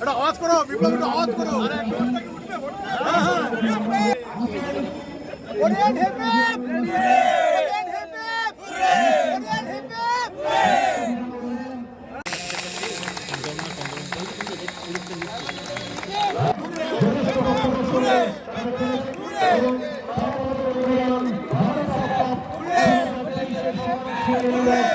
এটা আওয়াজ করো বিপ্লব এটা আওয়াজ করো। ওরিয়েন্ট হিপ Obrigado.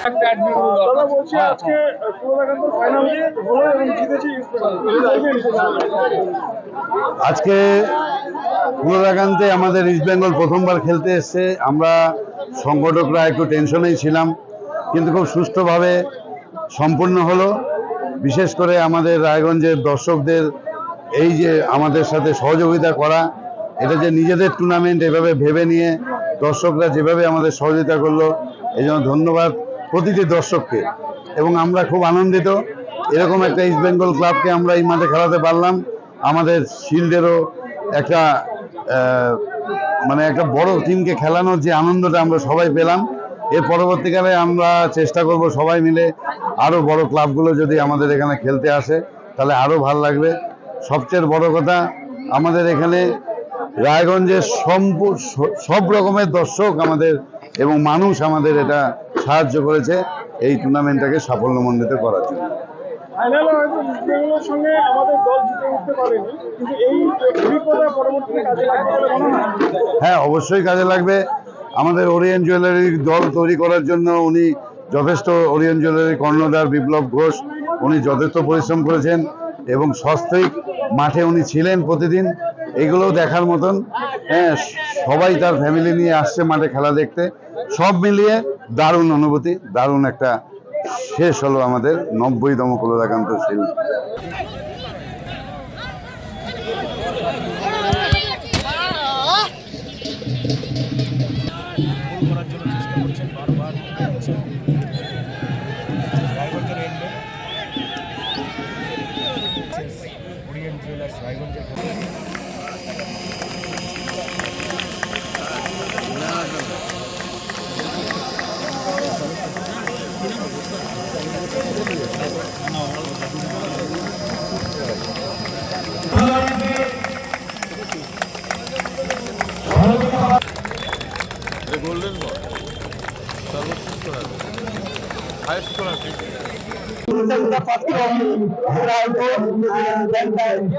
আজকে জিতেছি ইস্ট বেঙ্গল আজকে পুরোরাকান্তে আমাদের ইস্ট বেঙ্গল প্রথমবার খেলতে এসছে। আমরা সংগঠকরা একটু টেনশনেই ছিলাম কিন্তু খুব সুষ্ঠুভাবে সম্পূর্ণ হলো। বিশেষ করে আমাদের রায়গঞ্জের দর্শকদের এই যে আমাদের সাথে সহযোগিতা করা এটা যে নিজেদের টুর্নামেন্ট এভাবে ভেবে নিয়ে দর্শকরা যেভাবে আমাদের সহযোগিতা করল এই জন্য ধন্যবাদ। প্রতিটি দর্শককে। এবং আমরা খুব আনন্দিত। এরকম একটা ইস্ট বেঙ্গল ক্লাবকে আমরা এই মাঠে খেলাতে পারলাম। আমাদের শিল্ডেরও একটা মানে একটা বড় টিমকে খেলানোর যে আনন্দটা আমরা সবাই পেলাম। এর পরবর্তীকালে আমরা চেষ্টা করব সবাই মিলে আরও বড় ক্লাবগুলো যদি আমাদের এখানে খেলতে আসে, তাহলে আরও ভালো লাগবে। সবচেয়ে বড় কথা, আমাদের এখানে রায়গঞ্জের সম্পূ- সব রকমের দর্শক আমাদের এবং মানুষ আমাদের এটা সাহায্য করেছে এই টুর্নামেন্টটাকে সাফল্যমণ্ডিত করার জন্য। ফাইনালে হয়তো ইস্ট সঙ্গে আমাদের দল জিতে উঠতে পারেনি কিন্তু এই অভিজ্ঞতা পরবর্তীতে কাজে লাগবে বলে মনে হয়? হ্যাঁ অবশ্যই কাজে লাগবে। আমাদের ওরিয়েন্ট জুয়েলারির দল তৈরি করার জন্য উনি যথেষ্ট ওরিয়েন্ট জুয়েলারি কর্ণধার বিপ্লব ঘোষ উনি যথেষ্ট পরিশ্রম করেছেন এবং সস্ত্রিক মাঠে উনি ছিলেন প্রতিদিন। এগুলো দেখার মতন। হ্যাঁ সবাই তার ফ্যামিলি নিয়ে আসছে মাঠে খেলা দেখতে। সব মিলিয়ে দারুণ অনুভূতি দারুণ একটা শেষ হলো আমাদের নব্বইতম কুলদাকান্ত শিল্প।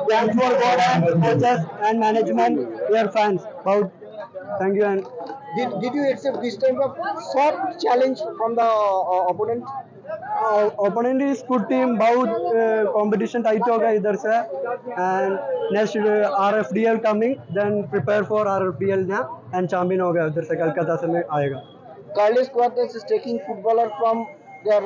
Thanks for God and coaches and management, your fans. About thank you and Did, did you accept this type of soft challenge from the uh, opponent? Open इंडी स्कूट टीम बहुत कंपटीशन टाइट होगा इधर से। And next R F D L coming then prepare for R F D L ना। And champion होगा उधर से कलकत्ता से में आएगा। Carles Cuadrat is taking footballer from their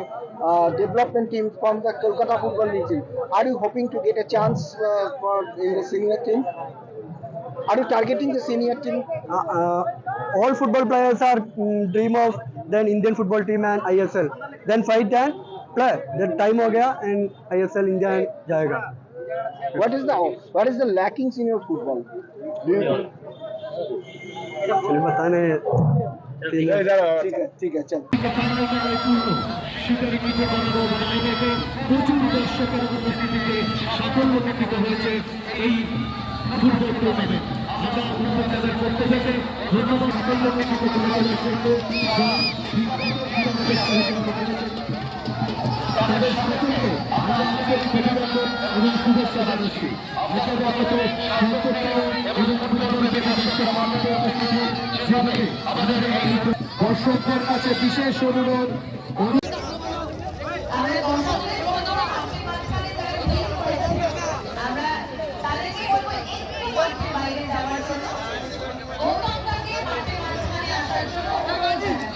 development team from the Calcutta football league are you hoping to get a chance for in the senior team are you targeting the senior team all football players are dream of then Indian football team and ISL then fight and play. Then time हो गया and ISL India जाएगा. What is the what is the lackings in your football? Do you think? चलिए बताने ठीक है ठीक है ठीक है चल প্রচুর দর্শকের উপস্থিতিতে সাফল্য ব্যতীত হয়েছে এই ফুটবল টুর্নামেন্ট আমরা উদ্যোক্তাদের পক্ষ থেকে ধন্যবাদ সাফল্য ব্যতীত তাদের সকলকে দর্শকদের কাছে বিশেষ অনুরোধ আমাদের দর্শকদের বন্ধুরা আশীর্বাদ করে তারা বিজয়ী করেছে আমরা তাদেরকে বলব একটু মাঠের বাইরে যাওয়ার জন্য গৌতমদাকে মাঠের মাঝখানে আসার জন্য অনুরোধ জানাচ্ছি